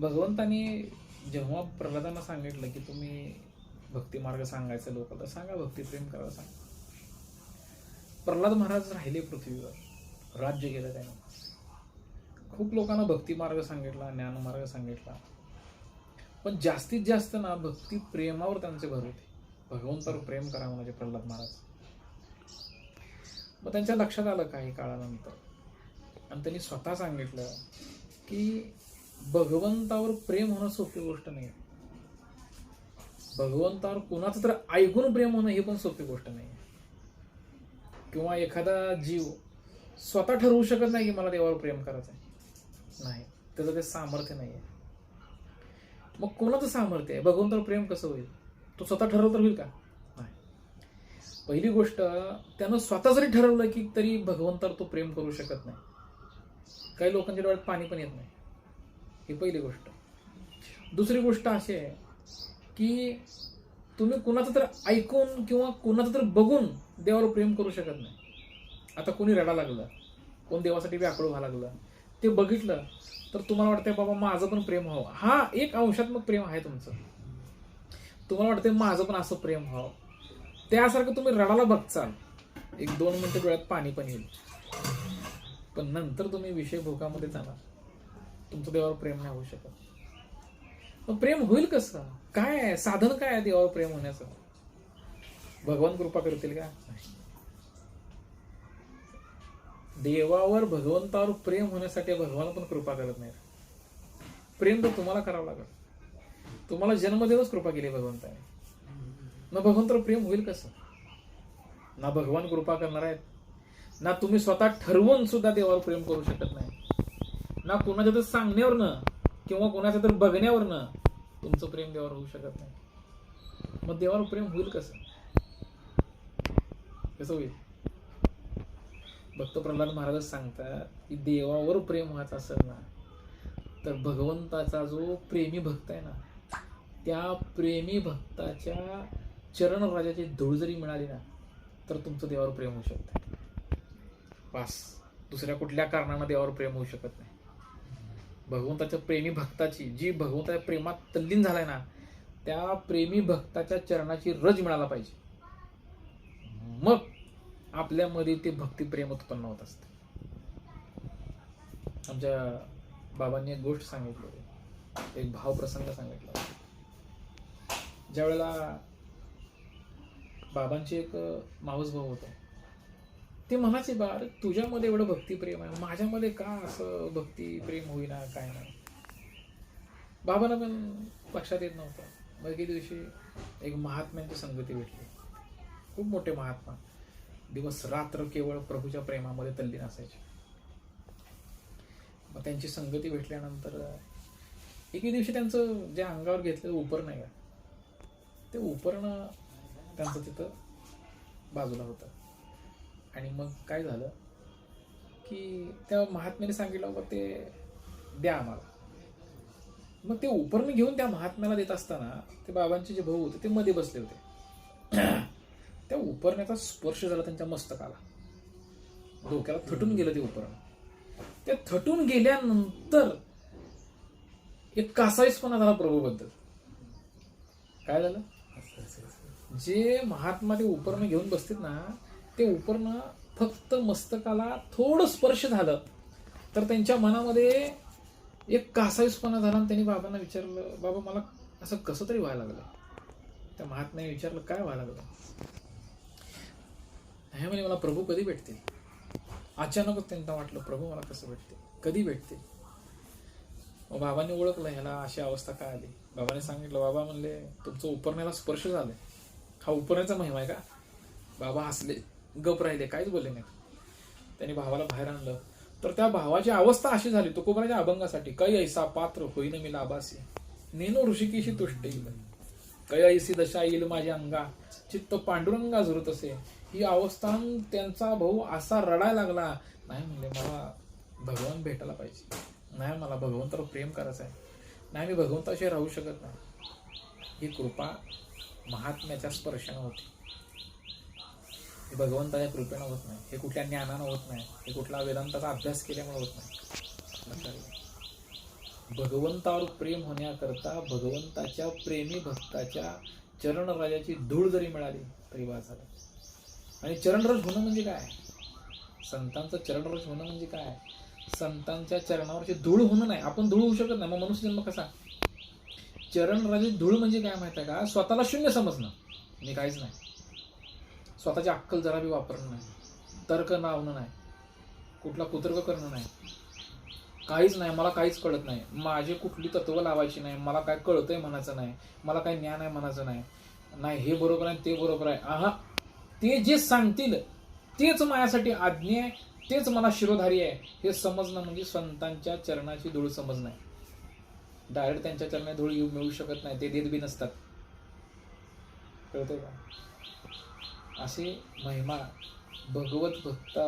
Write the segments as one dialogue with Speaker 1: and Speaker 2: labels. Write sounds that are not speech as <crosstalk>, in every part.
Speaker 1: भगवंतानी जेव्हा प्रल्हादांना सांगितलं की तुम्ही भक्ती मार्ग सांगायचा लोकांना सांगा भक्तिप्रेम करायला सांगा. प्रल्हाद महाराज राहिले पृथ्वीवर. राज्य केलं त्याने. खूप लोकांना भक्ती मार्ग सांगितला ज्ञान मार्ग सांगितला. पण जास्तीत जास्त ना भक्ती प्रेमावर त्यांचे भर होते. भगवंतावर प्रेम करा म्हणजे प्रल्हाद महाराज. मग त्यांच्या लक्षात आलं काही काळानंतर. आणि त्यांनी स्वतः सांगितलं की भगवंतावर प्रेम होणं सोपी गोष्ट नाही भगवंतावर कुणाचं तर ऐकून प्रेम होणं ही पण सोपी गोष्ट नाही किंवा एखादा जीव स्वतः ठरवू शकत नाही की मला देवावर प्रेम करायचं आहे नाही त्याचं ते सामर्थ्य नाही आहे मग कोणाचं सामर्थ्य आहे? भगवंतावर प्रेम कसं होईल? तो स्वतः ठरवलं तर होईल का? नाही. पहिली गोष्ट त्यानं स्वतः जरी ठरवलं की तरी भगवंतावर तो प्रेम करू शकत नाही. काही लोकांच्या डोळ्यात पाणी पण येत नाही. ही पहिली गोष्ट. दुसरी गोष्ट अशी आहे की तुम्ही कुणाचं तर ऐकून किंवा कुणाचं तर बघून देवावर प्रेम करू शकत नाही. आता कोणी रडा लागलं कोण देवासाठी व्याकुळ व्हायला लागलं ते बघितलं तर तुम्हाला वाटतंय बाबा माझं पण प्रेम व्हावं हा एक अंशात्मक प्रेम आहे तुमचं. तुम्हाला वाटतंय माझं पण असं प्रेम व्हावं त्यासारखं तुम्ही रडाला बघचाल. एक दोन मिनटं डोळ्यात पाणी पण येईल. पण नंतर तुम्ही विषय भोगामध्ये जाणार. तुमचं देवावर प्रेम नाही होऊ शकत. मग प्रेम होईल कसं? काय आहे? साधन काय आहे देवावर प्रेम होण्याचं? भगवान कृपा करतील का? नाही देवावर भगवंतावर प्रेम होण्यासाठी भगवान पण कृपा करत नाहीत. प्रेम तर तुम्हाला करावं लागेल. तुम्हाला जन्म देऊनच कृपा केली भगवंताने. ना भगवंतावर प्रेम होईल कसं? ना भगवान कृपा करणार आहेत. ना तुम्ही स्वतः ठरवून सुद्धा देवावर प्रेम करू शकत नाही ना कोणाच्या तर सांगण्यावरनं किंवा कोणाच्या तर बघण्यावरनं तुमचं प्रेम देवावर होऊ शकत नाही. मग देवावर प्रेम होईल कसं? कसं होईल? भक्त प्रल्हाद महाराज सांगतात की देवावर प्रेम व्हायचं असेल ना तर भगवंताचा जो प्रेमी भक्त आहे ना त्या प्रेमी भक्ताच्या चरण राजाची धूळ जरी मिळाली ना तर तुमचं देवावर प्रेम होऊ शकतं. पास दुसऱ्या कुठल्या कारणानं देवावर प्रेम होऊ शकत नाही. भगवंताच्या प्रेमी भक्ताची जी भगवंताच्या प्रेमात तल्लीन झालाय ना त्या प्रेमी भक्ताच्या चरणाची रज मिळाला पाहिजे. मग आपल्यामध्ये ते भक्ती प्रेम उत्पन्न होत असते. आमच्या बाबांनी एक गोष्ट सांगितली. होती एक भावप्रसंग सांगितला. होता. ज्या वेळेला बाबांचे एक मावस भाऊ होता ते म्हणायचे बा अरे तुझ्यामध्ये एवढं भक्तिप्रेम आहे. माझ्यामध्ये का असं भक्ती प्रेम होईना काय नाही. बाबांना पण लक्षात येत नव्हतं. मग एके दिवशी एक महात्म्यांची संगती भेटली. खूप मोठे महात्मा. दिवस रात्र केवळ प्रभूच्या प्रेमामध्ये तल्लीन असायचे. मग त्यांची संगती भेटल्यानंतर एके दिवशी त्यांचं जे अंगावर घेतलेलं उपरण आहे का ते उपरणं त्यांचं तिथं बाजूला होतं. आणि मग काय झालं की त्या महात्म्याने सांगितलं बाबा ते द्या आम्हाला. मग ते उपरण घेऊन त्या महात्म्याला देत असताना ते बाबांचे जे भाऊ होते ते मध्ये बसले होते. <clears throat> त्या उपरण्याचा स्पर्श झाला त्यांच्या मस्तकाला. डोक्याला थटून गेलं ते उपरण ते थटून गेल्यानंतर एक कासावीसपणा झाला प्रभूबद्दल. काय झालं? जे महात्मा ते उपरण घेऊन बसतील ना ते उपरणं फक्त मस्तकाला थोडं स्पर्श झालं तर त्यांच्या मनामध्ये एक कासावीसपणा झाला आणि त्यांनी बाबांना विचारलं बाबा मला असं कसं तरी व्हायला लागलं? त्या महात्म्याने विचारलं काय व्हायला लागलं? हे म्हणे मला प्रभू कधी भेटतील? अचानकच त्यांना वाटलं प्रभू मला कसं भेटते कधी भेटते मग बाबांनी ओळखलं ह्याला अशी अवस्था काय आली? बाबाने सांगितलं बाबा म्हणले तुमचं उपरण्याला स्पर्श झालं हा उपरण्याचा महिमा आहे का? बाबा हसले. गप राहिले काहीच बोलले नाही. त्यांनी भावाला बाहेर आणलं. तर त्या भावाची अवस्था अशी झाली तुकोबराच्या अभंगासाठी कै ऐसा पात्र होईन मी लाभासी. नेनो ऋषिकेशी तुष्ट येईल कै ऐसी दशा येईल माझ्या अंगा चित्त पांडुरंगा झुरत असे. ही अवस्था त्यांचा भाऊ असा रडायला लागला नाही म्हणले मला भगवान भेटायला पाहिजे. नाही मला भगवंतावर प्रेम करायचं आहे. नाही मी भगवंताशी राहू शकत नाही. ही कृपा महात्म्याच्या स्पर्शानं होती. हे भगवंताच्या कृपेनं होत नाही. हे कुठल्या ज्ञानानं होत नाही. हे कुठला वेदांताचा अभ्यास केल्यामुळे होत नाही. भगवंतावर प्रेम होण्याकरता भगवंताच्या प्रेमी भक्ताच्या चरणराजाची धूळ जरी मिळाली तरी वा झाला. आणि चरणरज होणं म्हणजे काय? संतांचं चरणरज होणं म्हणजे काय? संतांच्या चरणावरची धूळ होणं नाही. आपण धूळ होऊ शकत नाही. मग मनुष्य जन्म कसा? चरणराजी धूळ म्हणजे काय माहिती आहे का? स्वतःला शून्य समजणं. मी काहीच नाही. स्वतःची अक्कल जरा बी वापरणं नाही. तर्क लावणं नाही. कुठला कुतर्क करणं नाही. काहीच नाही मला काहीच कळत नाही. माझे कुठली तत्व लावायची नाही. मला काय कळतंय म्हणायचं नाही. मला काय ज्ञान आहे म्हणायचं नाही. नाही हे बरोबर आहे ते बरोबर आहे. आहा ते जे सांगतील तेच माझ्यासाठी आज्ञा आहे तेच मला शिरोधारी आहे. हे समजणं म्हणजे संतांच्या चरणाची धूळ समजणं आहे. डायरेक्ट त्यांच्या चरणात धूळ येऊ मिळू शकत नाही. ते देत बी नसतात. कळतंय का? अशी महिमा भगवत भक्ता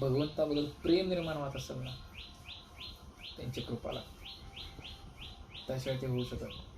Speaker 1: भगवंताबद्दल प्रेम निर्माण होत असेल ना त्यांची कृपाला. त्याशिवाय ते होऊ शकत नाही.